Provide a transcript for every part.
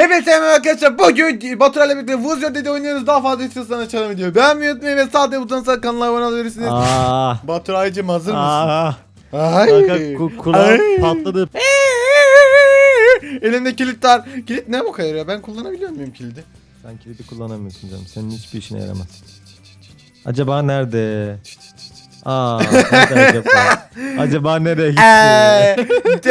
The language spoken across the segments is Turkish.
Hepinize merhaba arkadaşlar. Bugün Batur ile birlikte Vuzyo dedi oynuyoruz. Daha fazla istiyorsanız açalım videoyu. Beğenmeyi unutmayın ve sağda butonuna kanala abone olabilirsiniz. Aa. Batur Aycım hazır mısın? Ay. Kanka ku- kulağım Ay. patladı. Elimde kilit var. Kilit ne bu kadar ya? Ben kullanabiliyor muyum kilidi? Sen kilidi kullanamıyorsun canım. Senin hiçbir işine yaramaz. Acaba nerede? Aa, nerede acaba? Acaba nereye gitti?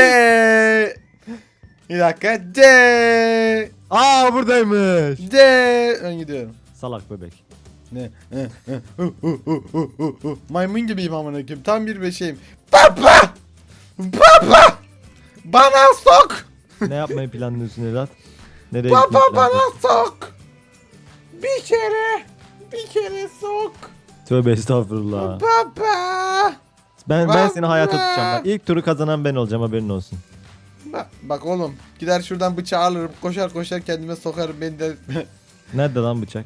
Bir dakika. De. Aa buradaymış. De. Ben gidiyorum. Salak bebek. Ne? Hı, hı, hu, hu, hu, hu. Maymun gibiyim amına koyayım. Tam bir beşeyim. Baba! Baba! Bana sok! Ne yapmayı planlıyorsun evlat? Nereye Baba gitmeyi bana planlıyorsun? sok! Bir kere, bir kere sok. Tövbe estağfurullah. Baba! Ben ben seni hayata tutacağım. Bak, ilk turu kazanan ben olacağım haberin olsun. Bak, bak oğlum, gider şuradan bıçağı alırım, koşar koşar kendime sokarım beni de... Nerede lan bıçak?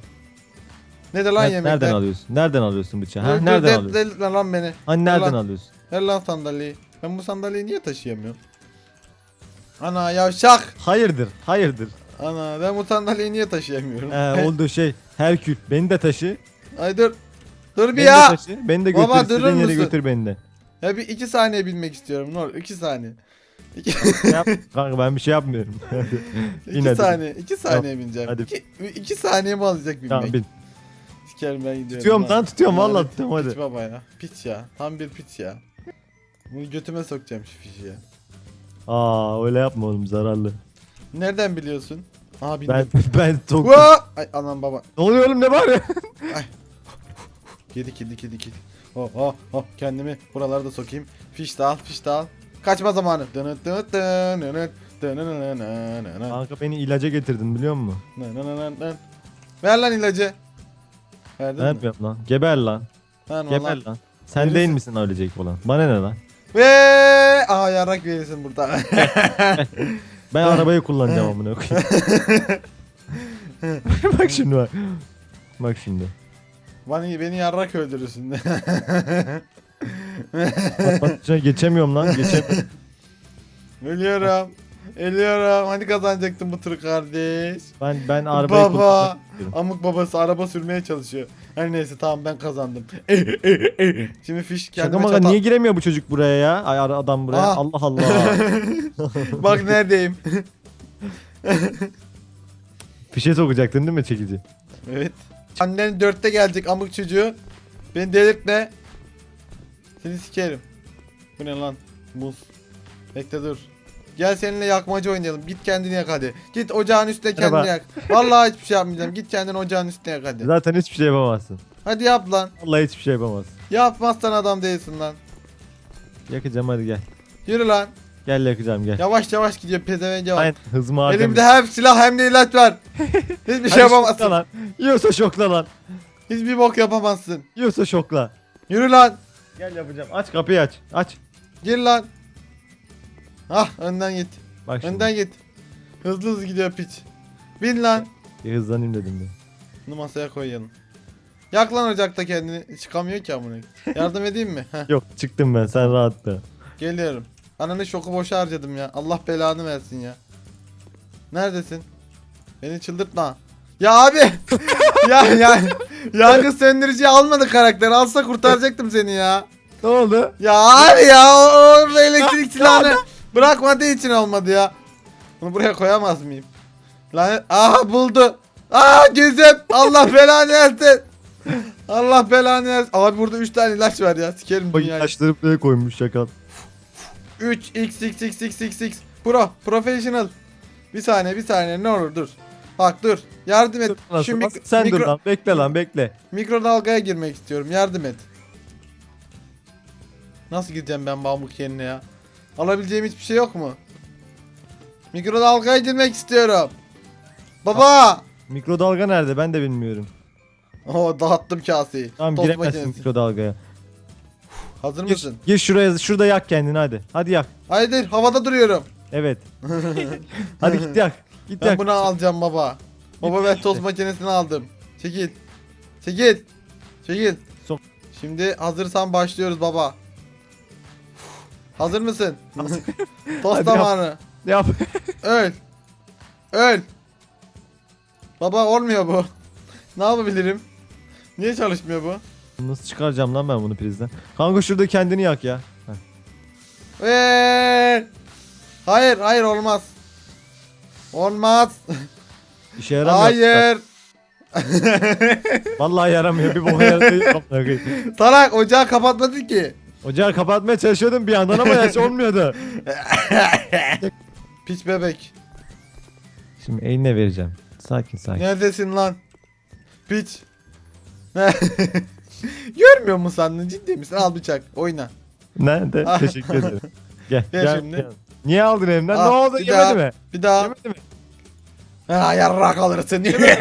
ne de lan Ner- yemekler? nereden alıyorsun? Nereden alıyorsun bıçağı? Ha? Nereden del- alıyorsun? delirtme lan beni. Hani nereden lan. alıyorsun? Ver lan sandalyeyi. Ben bu sandalyeyi niye taşıyamıyorum? Ana yavşak! Hayırdır? Hayırdır? Ana ben bu sandalyeyi niye taşıyamıyorum? He, oldu şey. Herkül. Beni de taşı. Ay dur. Dur bir Beni ya. de taşı. Beni de götür. Baba, istediğin durur yere musun? götür beni de. Ya bir iki saniye bilmek istiyorum. Ne olur iki saniye. İki, yap- Kanka ben bir şey yapmıyorum. iki Yine de. saniye. iki saniye bineceğim. hadi. İki, iki saniye mi alacak bilmek? tamam bin. Sikerim ben gidiyorum. Tutuyorum lan tutuyorum Hadi, valla tutuyorum Piç hadi. baba ya. Piç ya. Tam bir piç ya. Bunu götüme sokacağım şu fişi ya. Aa öyle yapma oğlum zararlı. Nereden biliyorsun? Aha bindim. Ben ben. Vaa! Ay anam baba. Ne oluyor oğlum ne var ya? Kedi kedi kedi kedi. Oh oh oh kendimi buralarda sokayım. Fiş de al fiş de al. Kaçma zamanı. Kanka beni ilaca getirdin biliyor musun? Ver lan ilacı. Verdin Ne mi? yapıyorum lan? Geber lan. Lan Geber vallahi. lan. Sen Verirsin. değil misin ölecek olan? Bana ne lan? Ve aha yarak verirsin burada. Ben arabayı kullanacağım amına koyayım. bak şimdi bak. Bak şimdi. beni, beni yarrak öldürürsün. Şuna geçemiyorum lan. Geçemiyorum. Ölüyorum. Ölüyorum. Hani kazanacaktın bu turu kardeş? Ben ben arabayı Baba. kullanmak istiyorum. Amık babası araba sürmeye çalışıyor. Her neyse tamam ben kazandım. Şimdi fiş Şaka kendime maka çatal. niye giremiyor bu çocuk buraya ya? Ay ara- adam buraya. Aa. Allah Allah. Bak neredeyim. Fişe sokacaktın değil mi çekici? evet. Annen dörtte gelecek amık çocuğu. Beni delirtme. Seni sikerim. Bu ne lan? Muz. Bekle dur. Gel seninle yakmacı oynayalım. Git kendini yak hadi. Git ocağın üstüne kendini Merhaba. yak. Vallahi hiçbir şey yapmayacağım. Git kendini ocağın üstüne yak hadi. Zaten hiçbir şey yapamazsın. Hadi yap lan. Vallahi hiçbir şey yapamazsın. Yapmazsan adam değilsin lan. Yakacağım hadi gel. Yürü lan. Gel yakacağım gel. Yavaş yavaş gidiyor pezevenge bak. Aynen hızımı harcamış. Elimde hem silah hem de ilaç var. Hiçbir şey yapamazsın. lan. Yiyorsa şokla lan. Hiçbir bok yapamazsın. Yiyorsa şokla. Yürü lan. Gel yapacağım. Aç kapıyı aç. Aç. Gir lan. Ah önden git. Bak şimdi. Önden git. Hızlı hızlı gidiyor piç. Bin lan. Bir hızlanayım dedim de. Bunu masaya koyalım. Yak lan ocakta kendini. Çıkamıyor ki amına. Yardım edeyim mi? Heh, Yok çıktım ben sen rahat da. geliyorum. Ananı şoku boşa harcadım ya. Allah belanı versin ya. Neredesin? Beni çıldırtma. Ya abi. ya ya. Yangın söndürücüyü almadı karakter. Alsa kurtaracaktım seni ya. Ne oldu? Ya abi ya o, o elektrik silahını bırakmadığı için olmadı ya. Bunu buraya koyamaz mıyım? Lan aha buldu. Aa gözüm Allah belanı versin. Allah belanı versin. Abi burada 3 tane ilaç var ya. Sikerim Bak dünyayı. taşları buraya koymuş şakal. 3 x x x x x x Pro professional. Bir saniye bir saniye ne olur dur. Bak dur. Yardım et. Nasıl? Şu mik- Sen dur mikro- lan bekle lan bekle. mikrodalgaya girmek istiyorum. Yardım et. Nasıl gideceğim ben pamuk yerine ya? Alabileceğim hiçbir şey yok mu? Mikrodalgaya girmek istiyorum. Baba! Mikrodalga nerede ben de bilmiyorum. Oo dağıttım kaseyi. Tamam Tost giremezsin makinesi. mikrodalgaya. Hazır Gir, mısın? gir şuraya şurada yak kendini hadi. Hadi yak. Hayır havada duruyorum. Evet. Hadi git yak. Git Ben yak. bunu alacağım baba. Baba ben tost makinesini aldım. Çekil. Çekil. Çekil. Sok. Şimdi hazırsan başlıyoruz baba. Hazır mısın? tost Hadi yap. zamanı. Yap. Öl. Öl. Baba olmuyor bu. Ne yapabilirim? Niye çalışmıyor bu? Nasıl çıkaracağım lan ben bunu prizden? Kanka şurada kendini yak ya. Eee! Hayır, hayır olmaz. Olmaz. İşe yaramıyor. hayır. Vallahi yaramıyor. Bir boka yaramıyor. Salak ocağı kapatmadı ki. Ocağı kapatmaya çalışıyordum bir yandan ama yaş olmuyordu. Piç bebek. Şimdi eline vereceğim. Sakin sakin. Neredesin lan? Piç. Görmüyor musun sandın ciddi misin? Al bıçak oyna. Nerede? Teşekkür ederim. Gel. Gel gel, şimdi. gel. Niye aldın elimden? Al, ne oldu? bir Yemedi daha. mi? Bir daha. Yemedi mi? Ha yarrak alırsın. Değil mi?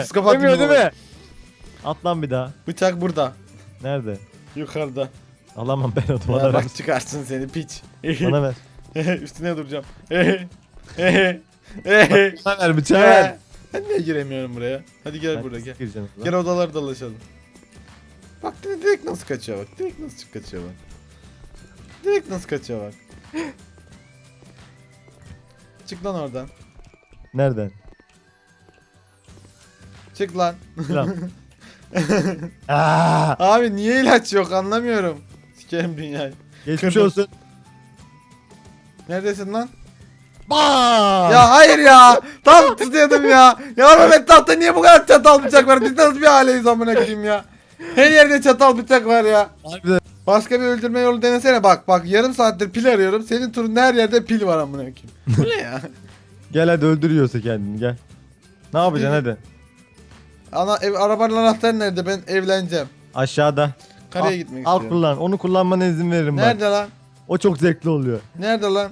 psikopat Yemiyor gibi değil mi? At lan bir daha. Bıçak burada. Nerede? Yukarıda. Alamam ben o Bana ver. bak çıkarsın seni piç. Bana ver. Üstüne duracağım. Bana ver bıçağı ver. ben niye giremiyorum buraya? Hadi gel buraya gel. gireceğim. Gel odaları dolaşalım. Bak direkt nasıl kaçıyor bak. Direkt nasıl kaçıyor bak. Direkt nasıl kaçıyor bak. Çık lan oradan. Nereden? Çık lan. Lan. Aa, Abi niye ilaç yok anlamıyorum. Sikerim dünyayı. geçmiş Kırdım. olsun. Neredesin lan? Bam! Ya hayır ya. Tam tutuyordum ya. Ya Mehmet tahta niye bu kadar çatal bıçak var? Biz nasıl bir aileyiz amına koyayım ya. Her yerde çatal bıçak var ya. Harbiden. Başka bir öldürme yolu denesene bak. Bak yarım saattir pil arıyorum. Senin turun her yerde pil var amına koyayım. Bu ne ya? Gel hadi öldürüyorsa kendini gel. Ne yapacaksın hadi? Ana ev arabanın anahtarı nerede? Ben evleneceğim. Aşağıda. Karaya Al- gitmek Al istiyorum. kullan. Onu kullanmana izin veririm ben. Nerede lan? O çok zevkli oluyor. Nerede lan?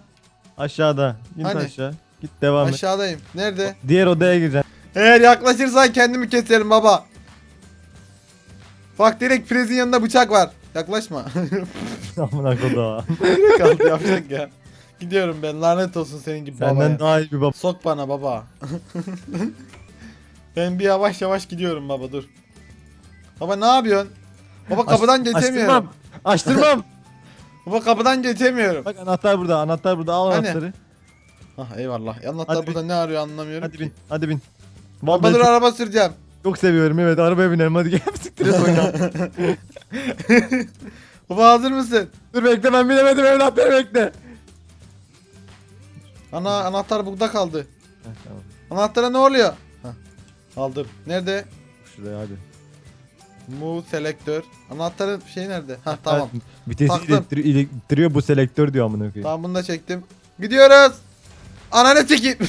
Aşağıda. Git Hani? aşağı. Git devam et. Aşağıdayım. Nerede? Diğer odaya gireceksin. Eğer yaklaşırsan kendimi keserim baba. Bak direkt prizin yanında bıçak var. Yaklaşma. Amına kodu. Direkt kaldı yapacak ya. Gidiyorum ben lanet olsun senin gibi babaya. Senden daha iyi bir baba. Sok bana baba. ben bir yavaş yavaş gidiyorum baba dur. Baba ne yapıyorsun? Baba kapıdan geçemiyorum. Açtırmam. Açtırmam. Baba kapıdan geçemiyorum. Bak anahtar burada. Anahtar burada. Al Hani? anahtarı. Ah eyvallah. Anahtar Hadi burada ne arıyor anlamıyorum. Hadi bin. Hadi bin. Baba Vallahi dur çok, araba süreceğim. çok seviyorum. Evet arabaya binelim. Hadi gel siktir et oyna. Baba hazır mısın? Dur bekle ben binemedim evlat beni bekle. Ana anahtar burada kaldı. Heh, tamam. Anahtara ne oluyor? Hah, Aldım. Nerede? Şuraya hadi. Move selektör. Anahtarın şey nerede? Ha tamam. Vitesi Taktım. ilettiriyor, ilettiriyor bu selektör diyor amına koyayım. Tamam bunu da çektim. Gidiyoruz. Ananı çekeyim.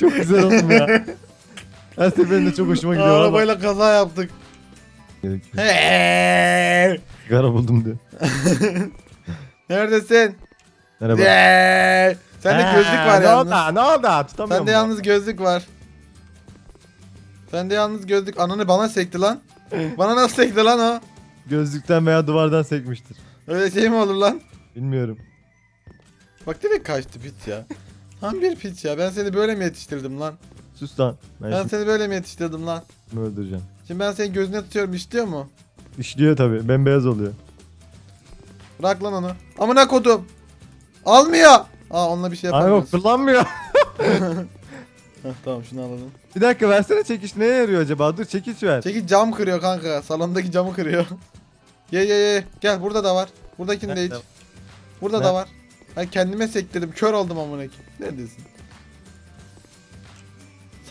Çok güzel oldum ya. Her seferinde çok hoşuma gidiyor. Araba... Arabayla kaza yaptık. Hey! Sigara buldum diyor. Neredesin? Merhaba. Hey! Sende Ha, gözlük var ne yalnız. oldu? Ne oldu? Tutamıyorum. Sende yalnız gözlük var. Sende yalnız gözlük. Ananı bana sekti lan. Bana nasıl sekti lan o? Gözlükten veya duvardan sekmiştir. Öyle şey mi olur lan? Bilmiyorum. Bak direkt kaçtı piç ya. Tam bir piç ya. Ben seni böyle mi yetiştirdim lan? Sus lan. Ben, Ben seni böyle mi yetiştirdim lan? kimi öldüreceğim. Şimdi ben senin gözüne tutuyorum işliyor mu? İşliyor tabi. Bembeyaz oluyor. Bırak lan onu. Amına kodum. Almıyor. Aa onunla bir şey Aa yok yapamıyoruz. kullanmıyor. Heh, tamam şunu alalım. bir dakika versene çekiç neye yarıyor acaba? Dur çekiç ver. Çekil cam kırıyor kanka. Salondaki camı kırıyor. ye ye ye. Gel burada da var. Buradakini de iç. Nerede? Burada da Nerede? var. Ben kendime sektirdim. Kör oldum amına koyayım. Neredesin?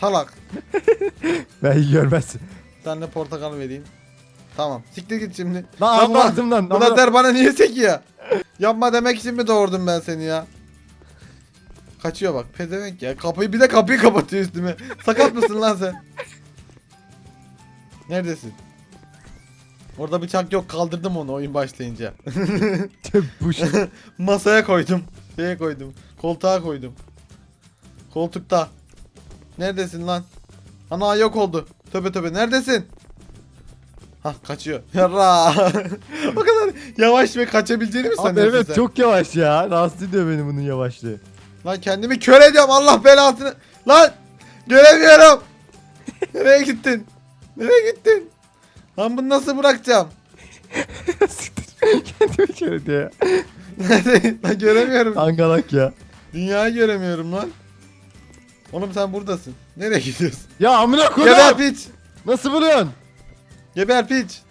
Salak. Ben görmezsin. Bir tane de portakal vereyim. Tamam. Siktir git şimdi. Lan Lan ulan, ağzımdan. Bu der bana niye sekiyor? Yapma demek için mi doğurdum ben seni ya? Kaçıyor bak pezevenk ya. Kapıyı bir de kapıyı kapatıyor üstüme. Sakat mısın lan sen? Neredesin? Orada bıçak yok kaldırdım onu oyun başlayınca. Bu şey. Masaya koydum. Şeye koydum. Koltuğa koydum. Koltukta. Neredesin lan? Ana yok oldu. Töbe töbe neredesin? Hah kaçıyor. Yarra. o kadar yavaş ve kaçabileceğini mi Abi sanıyorsun evet sen? çok yavaş ya. Rahatsız ediyor beni bunun yavaşlığı. Lan kendimi kör ediyorum Allah belasını. Lan göremiyorum. Nereye gittin? Nereye gittin? Lan bunu nasıl bırakacağım? Kendimi kör ediyor ya. Lan göremiyorum. Angalak ya. Dünyayı göremiyorum lan. Oğlum sen buradasın. Nereye gidiyorsun? Ya amına Geber piç. Nasıl buluyorsun? Geber piç.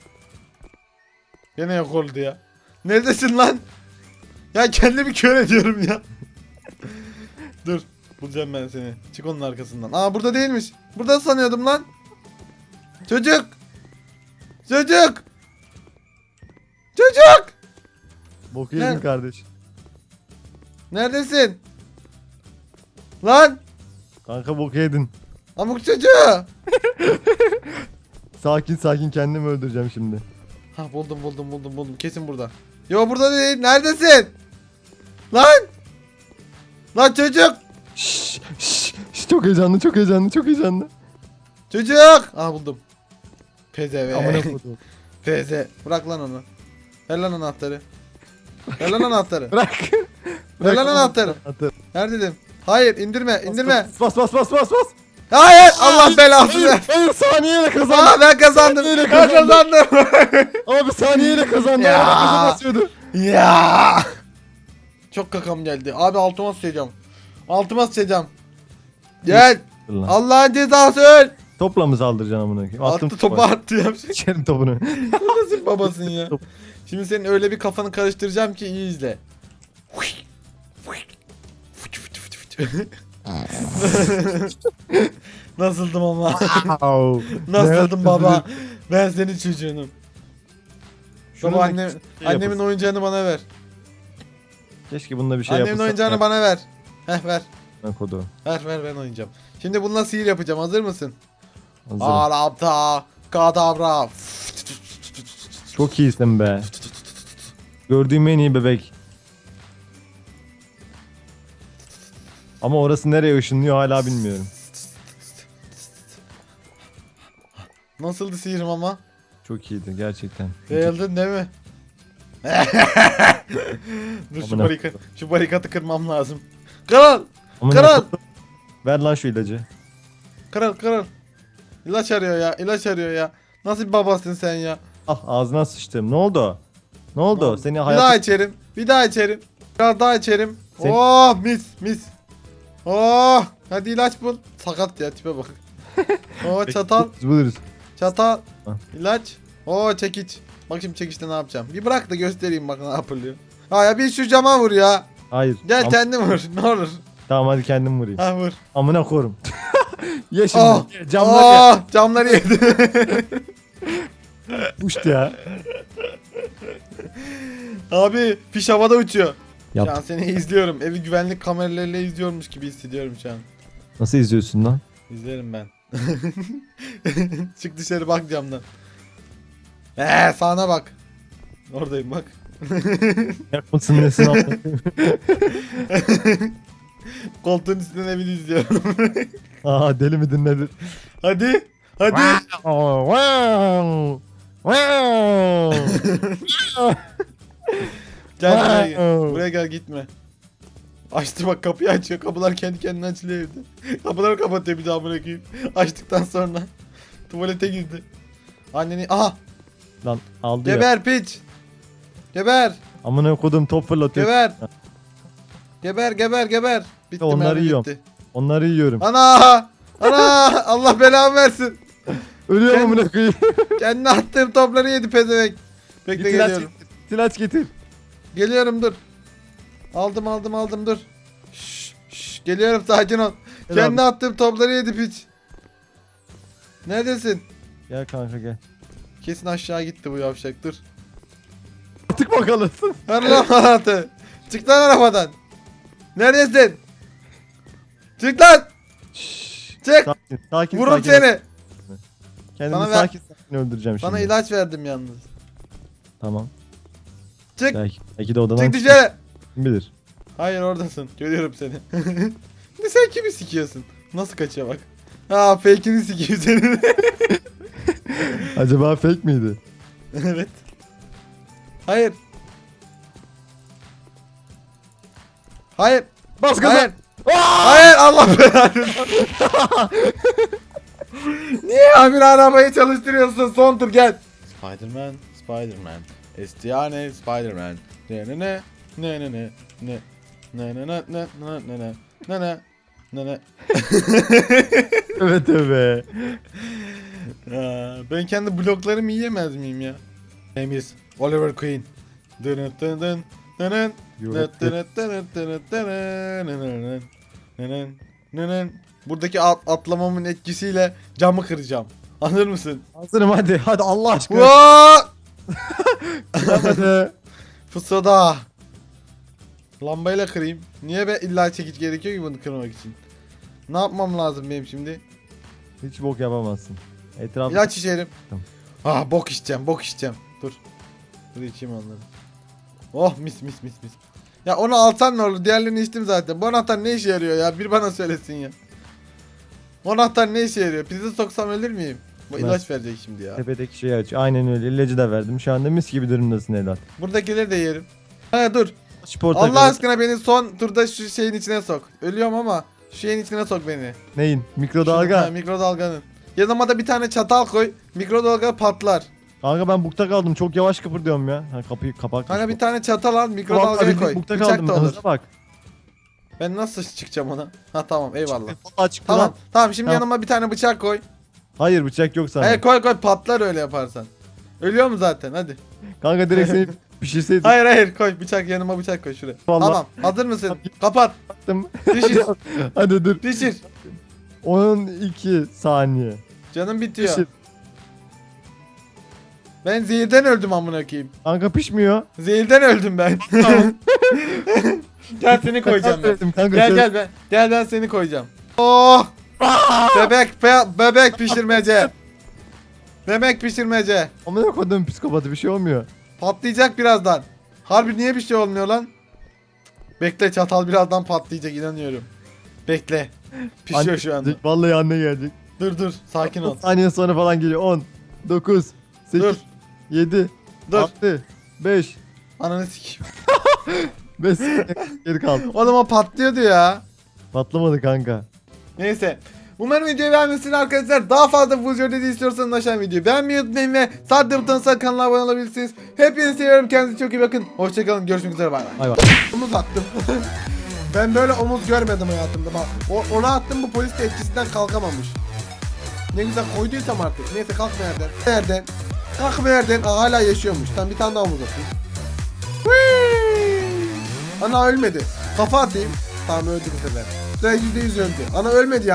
Gene yok oldu ya. Neredesin lan? Ya kendimi kör ediyorum ya. Dur. Bulacağım ben seni. Çık onun arkasından. Aa burada değilmiş. Burada sanıyordum lan. Çocuk. Çocuk. Çocuk. Boku yedin yedin kardeş. Neredesin? Lan. Kanka boku yedin. Amuk çocuğu. Sakin sakin kendimi öldüreceğim şimdi. Ha buldum buldum buldum buldum. Kesin burada. Yo burada değil. Neredesin? Lan. Lan çocuk. Şşş, şşş, şşş, çok heyecanlı çok heyecanlı çok heyecanlı. Çocuk. Aa buldum. Pezeve. Amına koydum. Peze. Bırak lan onu. Ver lan anahtarı. Ver lan anahtarı. Bırak. Ver lan anahtarı. Anahtarı. Ver dedim. Hayır indirme indirme. Bas bas bas bas bas. Hayır Allah belasını. Hayır, hayır saniyeyle kazandım. Aa ben kazandım. Neyle Ben kazandın? kazandım. Abi saniyeyle kazandım. Ya. Ya. basıyordu. ya. Çok kakam geldi. Abi altıma sıçacağım. Altıma sıçacağım. Gel. Allah. Allah'ın cezası öl. Topla mı saldıracaksın amına koyayım? Attı topu attı ya. İçerim topunu. Nasıl babasın ya? Şimdi senin öyle bir kafanı karıştıracağım ki iyi izle. Nasıldım ama? Nasıldım baba? Ben senin çocuğunum. Şunu Baba da annem, şey annemin oyuncağını bana ver. Keşke bunda bir şey annemin yapılsa. oyuncağını bana ver. Heh ver. Ben kodu. Ver ver ben oynayacağım. Şimdi bununla sihir yapacağım. Hazır mısın? Hazırım. Arapta kadabra. Çok iyisin be. Gördüğüm en iyi bebek. Ama orası nereye ışınlıyor hala bilmiyorum. Nasıldı sihirim ama? Çok iyiydi gerçekten. Beğendin değil mi? Dur şu, Amına barika, şu barikatı kırmam lazım. Kral! Ama Kral! Ver lan şu ilacı. Kral kral. İlaç arıyor ya ilaç arıyor ya. Nasıl bir babasın sen ya? Ah ağzına sıçtım. Ne oldu? Ne oldu? Seni Bir daha hayat içerim. Bir daha içerim. Biraz daha içerim. Sen- Oh mis mis. Oh hadi ilaç bul. Sakat ya tipe bak. Oh çatal buluruz. çatal. Ha. İlaç. Oh çekiç. Bak şimdi çekiçte ne yapacağım. Bir bırak da göstereyim bak ne yapılıyor. Ha ya bir şu cama vur ya. Hayır. Gel Am- kendin vur ne olur. Tamam hadi kendim vurayım. Ha vur. Amına korum. Ye şimdi. Oh, ye. oh, camları yedi. Puşt ya. Abi fiş havada uçuyor. Şu an Yap. seni izliyorum. Evi güvenlik kameralarıyla izliyormuş gibi hissediyorum şu an. Nasıl izliyorsun lan? İzlerim ben. Çık dışarı bak camdan. Eee sağına bak. Oradayım bak. Yapmasın nesin Koltuğun üstünden evini izliyorum. Aa deli midir nedir? hadi. Hadi. Wow, wow, wow. Gel buraya gel. Wow. Buraya gel gitme. Açtı bak kapıyı açıyor. Kapılar kendi kendine açılıyor evde. Kapıları kapatıyor bir daha bırakayım. Açtıktan sonra. Tuvalete girdi. Anneni... Aha! Lan aldı ya. Geber piç! Geber! Amına kodum top fırlatıyor. Geber! Geber geber geber! Bitti Onları mermi yiyorum. bitti. Onları yiyorum. Ana! Ana! Allah belamı versin. Ölüyorum amına koyayım. Kendine attığım topları yedi pezevenk. Bekle Git ilaç geliyorum. getir. Getir. Geliyorum dur. Aldım aldım aldım dur. Şş, şş, geliyorum sakin ol. Gel Kendi attığım topları yedi piç. Neredesin? Gel kanka gel. Kesin aşağı gitti bu yavşak dur. Tık bakalım. Ver lan anahtarı. Çık lan arabadan. Neredesin? Çık lan. Şşş. Çık. Sakin sakin Vururum sakin. seni. Kendimi ver- sakin sakin öldüreceğim şimdi. Sana ilaç verdim yalnız. Tamam. Çık. Belki, belki de odadan Çık dışarı. Kim bilir. Hayır oradasın. Görüyorum seni. ne sen kimi sikiyorsun? Nasıl kaçıyor bak. Ha fake'ini sikiyor senin. Acaba fake miydi? evet. Hayır. Hayır. Bas gaza. Hayır. Hayır Allah belanı. Niye amir arabayı çalıştırıyorsun? Son tur gel. Spiderman, Spiderman. Estiane, Spiderman. Ne ne ne ne ne ne ne ne ne ne ne ne ne ne ne ne Ne ne? Evet evet. Aa, ben kendi bloklarımı yiyemez miyim ya? Temiz. Oliver Queen. Dın dın dın dın dın. Buradaki at- atlamamın etkisiyle camı kıracağım. Anlar mısın? Hazırım hadi. Hadi Allah aşkına. Fısada. Lambayla kırayım. Niye be illa çekiç gerekiyor ki bunu kırmak için? Ne yapmam lazım benim şimdi? Hiç bok yapamazsın. Etraf İlaç içerim. Tamam. Ah bok içeceğim, bok içeceğim. Dur. Dur içeyim onları. Oh mis mis mis mis. Ya onu alsan ne olur? Diğerlerini içtim zaten. Bu anahtar ne işe yarıyor ya? Bir bana söylesin ya. Bu anahtar ne işe yarıyor? Prize soksam ölür müyüm? Nasıl? ilaç verecek şimdi ya. tepedeki şeyi aç. Aynen öyle. İlacı da verdim. Şu anda mis gibi durumdasın Edat. Buradakileri de yerim. Ha dur. Spor Allah aşkına beni son turda şu şeyin içine sok. Ölüyorum ama şu şeyin içine sok beni. Neyin? Şunu- Mikrodalga. mikrodalganın. Yanıma da bir tane çatal koy. Mikrodalga patlar. Kanka ben bukta kaldım. Çok yavaş kıpırdıyorum ya. Ha, kapıyı kapak. Kanka bir tane çatal al mikrodalgaya koy. Bukta Bıçak kaldım. da olur. Bak. Ben nasıl çıkacağım ona? Ha tamam eyvallah. Vallahi çıktı Tamam lan. tamam şimdi Tamam. yanıma bir tane bıçak koy. Hayır bıçak yok sana. Hayır koy koy patlar öyle yaparsan. Ölüyor mu zaten hadi. Kanka direkt seni pişirseydin. Hayır hayır koy bıçak yanıma bıçak koy şuraya. Vallahi. Tamam hazır mısın? Kapat. Attım. Pişir. Hadi dur. Pişir. 12 saniye. Canım bitiyor. Pişir. Ben zehirden öldüm amına koyayım. Kanka pişmiyor. Zehirden öldüm ben. gel seni koyacağım ben. Kanka. Gel gel ben. Gel ben seni koyacağım. Oh! Bebek be- bebek pişirmece. Bebek pişirmece. Amına koydum psikopatı bir şey olmuyor. Patlayacak birazdan. Harbi niye bir şey olmuyor lan? Bekle çatal birazdan patlayacak inanıyorum. Bekle. Pişiyor Anne şu anda. Vallahi anne gelecek. Dur dur sakin ol. 10 saniye sonra falan geliyor. 10, 9, 8, Dur 7, dur. 6, 5, Ananı sikeyim. 5 saniye geri kaldı. Oğlum o patlıyordu ya. Patlamadı kanka. Neyse. Umarım videoyu beğenmişsiniz arkadaşlar. Daha fazla bu videoda istiyorsanız aşağı videoyu beğenmeyi unutmayın ve saatte butonuna kanala abone olabilirsiniz. Hepinizi seviyorum. Kendinize çok iyi bakın. Hoşçakalın. Görüşmek üzere. Bay bay. Bay bay. Omuz attım. ben böyle omuz görmedim hayatımda. Bak o, ona attım bu polis de etkisinden kalkamamış. Ne güzel koyduysam artık. Neyse kalkma yerden. Yerden. Kalkma yerden. Aa, hala yaşıyormuş. Tam bir tane daha omuz atayım. Ana ölmedi. Kafa atayım. Tamam öldü bu sefer. Sıra %100 öldü. Ana ölmedi yani.